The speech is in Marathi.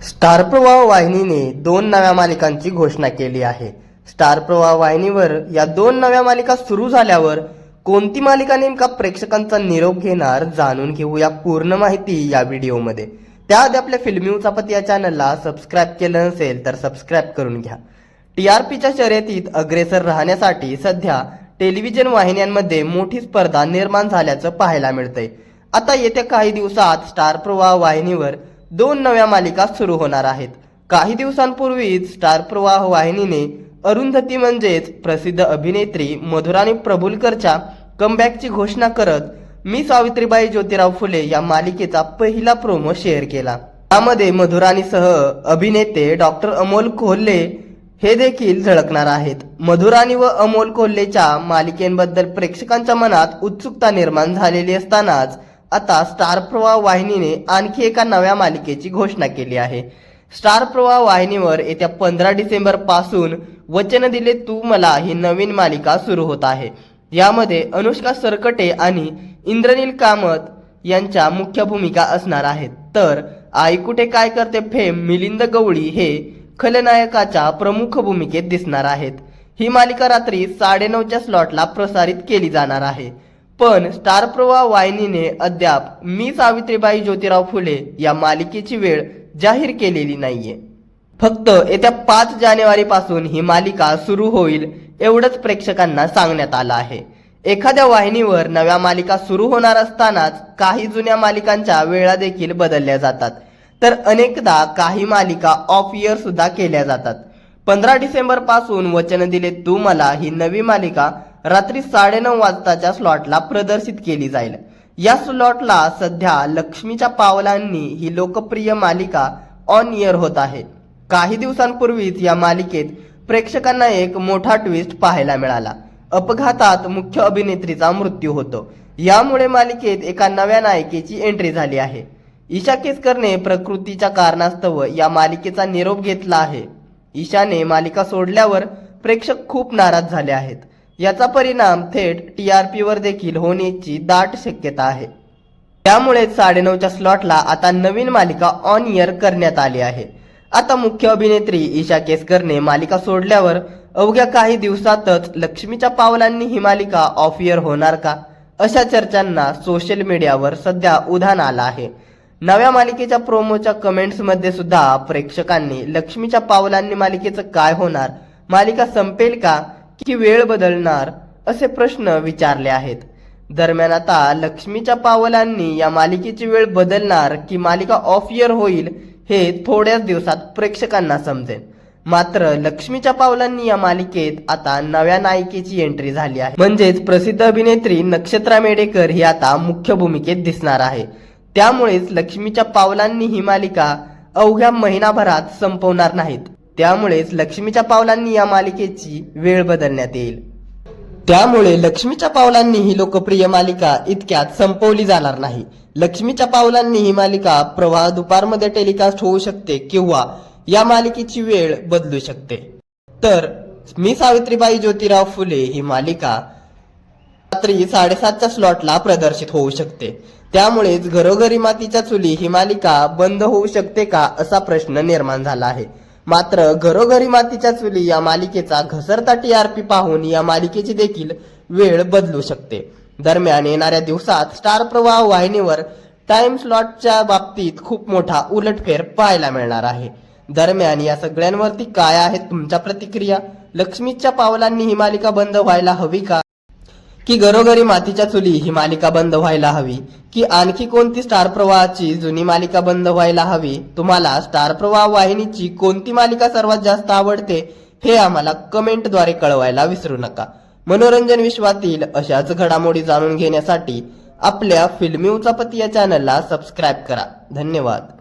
स्टार प्रवाह वाहिनीने दोन नव्या मालिकांची घोषणा केली आहे. स्टार प्रवाह वाहिनीवर या दोन नव्या मालिका सुरू झाल्यावर कोणती मालिका नेमका प्रेक्षकांचा निरोप घेणार जाणून घेऊया पूर्ण माहिती या व्हिडिओमध्ये. त्याआधी आपल्या फिल्मी उचापत या चॅनलला सबस्क्राईब केलं नसेल तर सबस्क्राईब करून घ्या. टी आर पीच्या शर्यतीत अग्रेसर राहण्यासाठी सध्या टेलिव्हिजन वाहिन्यांमध्ये मोठी स्पर्धा निर्माण झाल्याचं पाहायला मिळतंय. आता येत्या काही दिवसात स्टार प्रवाह वाहिनीवर दोन नव्या मालिका सुरू होणार आहेत. काही दिवसांपूर्वीच स्टार प्रवाह वाहिनीने अरुंधती म्हणजेच प्रसिद्ध अभिनेत्री मधुराणी प्रभुलकरच्या कमबॅकची घोषणा करत मी सावित्रीबाई ज्योतिराव फुले या मालिकेचा पहिला प्रोमो शेअर केला. त्यामध्ये मधुराणीसह अभिनेते डॉक्टर अमोल कोल्हे हे देखील झळकणार आहेत. मधुराणी व अमोल कोल्हेच्या मालिकेंबद्दल प्रेक्षकांच्या मनात उत्सुकता निर्माण झालेली असतानाच आता स्टार प्रवाह वाहिनीने आणखी एका नव्या मालिकेची घोषणा केली आहे. स्टार प्रवाह वाहिनीवर येत्या पंधरा डिसेंबरपासून वचन दिले तू मला ही नवीन मालिका सुरू होत आहे. यामध्ये अनुष्का सरकटे आणि इंद्रनील कामत यांच्या मुख्य भूमिका असणार आहेत. तर आई कुठे काय करते फेम मिलिंद गवळी हे खलनायकाच्या प्रमुख भूमिकेत दिसणार आहेत. ही मालिका रात्री साडेनऊच्या स्लॉटला प्रसारित केली जाणार आहे. पण स्टार प्रवाह वाहिनीने अद्याप मी सावित्रीबाई ज्योतिराव फुले या मालिकेची वेळ जाहीर केलेली नाहीये. फक्त येत्या पाच जानेवारी पासून ही मालिका सुरू होईल एवढंच प्रेक्षकांना सांगण्यात आलं आहे. एखाद्या वाहिनीवर नव्या मालिका सुरू होणार असतानाच काही जुन्या मालिकांच्या वेळा देखील बदलल्या जातात. तर अनेकदा काही मालिका ऑफ इयर सुद्धा केल्या जातात. पंधरा डिसेंबरपासून वचन दिले तू मला ही नवी मालिका रात्री साडेनऊ वाजताच्या स्लॉटला प्रदर्शित केली जाईल. या स्लॉटला सध्या लक्ष्मीच्या पावलांनी ही लोकप्रिय मालिका ऑन इयर होत आहे. काही दिवसांपूर्वीच या मालिकेत प्रेक्षकांना एक मोठा ट्विस्ट पाहायला मिळाला. अपघातात मुख्य अभिनेत्रीचा मृत्यू होतो. यामुळे मालिकेत एका नव्या नायिकेची एंट्री झाली आहे. ईशा केसकरने प्रकृतीच्या कारणास्तव या मालिकेचा निरोप घेतला आहे. ईशाने मालिका सोडल्यावर प्रेक्षक खूप नाराज झाले आहेत. याचा परिणाम थेट टी आर पीवर देखील होण्याची दाट शक्यता आहे. त्यामुळे साडेनऊच्या स्लॉटला आता नवीन मालिका ऑन इयर करण्यात आली आहे. आता मुख्य अभिनेत्री ईशा केसकरने मालिका सोडल्यावर अवघ्या काही दिवसातच लक्ष्मीच्या पावलांनी ही मालिका ऑफ इयर होणार का? अशा चर्चांना सोशल मीडियावर सध्या उधाण आलं आहे. नव्या मालिकेच्या प्रोमोच्या कमेंट्समध्ये सुद्धा प्रेक्षकांनी लक्ष्मीच्या पावलांनी मालिकेचं काय होणार? मालिका संपेल का? की वेळ बदलणार? असे प्रश्न विचारले आहेत. दरम्यान आता लक्ष्मीच्या पावलांनी या मालिकेची वेळ बदलणार की मालिका ऑफ इयर होईल हे थोड्याच दिवसात प्रेक्षकांना समजेल. मात्र लक्ष्मीच्या पावलांनी या मालिकेत आता नव्या नायिकेची एंट्री झाली आहे. म्हणजेच प्रसिद्ध अभिनेत्री नक्षत्रा मेडेकर ही आता मुख्य भूमिकेत दिसणार आहे. त्यामुळेच लक्ष्मीच्या पावलांनी ही मालिका अवघ्या महिनाभरात संपवणार नाहीत. त्यामुळेच लक्ष्मीच्या पावलांनी या मालिकेची वेळ बदलण्यात येईल. त्यामुळे लक्ष्मीच्या पावलांनी ही लोकप्रिय मालिका इतक्यात संपवली जाणार नाही. लक्ष्मीच्या पावलांनी ही मालिका प्रवाह दुपारमध्ये टेलिकास्ट होऊ शकते किंवा या मालिकेची वेळ बदलू शकते. तर मी सावित्रीबाई ज्योतिराव फुले ही मालिका रात्री साडेसातच्या स्लॉटला प्रदर्शित होऊ शकते. त्यामुळेच घरोघरी मातीच्या चुली ही मालिका बंद होऊ शकते का असा प्रश्न निर्माण झाला आहे. मात्र घरोघरी मातीच्या चुली या मालिकेचा घसरता टी आर पी पाहून या मालिकेची देखील वेळ बदलू शकते. दरम्यान येणाऱ्या दिवसात स्टार प्रवाह वाहिनीवर टाइम स्लॉटच्या बाबतीत खूप मोठा उलटफेर पाहायला मिळणार आहे. दरम्यान या सगळ्यांवरती काय आहेत तुमच्या प्रतिक्रिया? लक्ष्मीच्या पावलांनी ही मालिका बंद व्हायला हवी का? की घरोघरी मातीच्या चुली ही मालिका बंद व्हायला हवी. की आणखी कोणती स्टार प्रवाहाची जुनी मालिका बंद व्हायला हवी? तुम्हाला स्टार प्रवाह वाहिनीची कोणती मालिका सर्वात जास्त आवडते? हे आम्हाला कमेंटद्वारे कळवायला विसरू नका. मनोरंजन विश्वातील अशाच घडामोडी जाणून घेण्यासाठी आपल्या फिल्मी उचापती या चॅनलला सबस्क्राईब करा. धन्यवाद.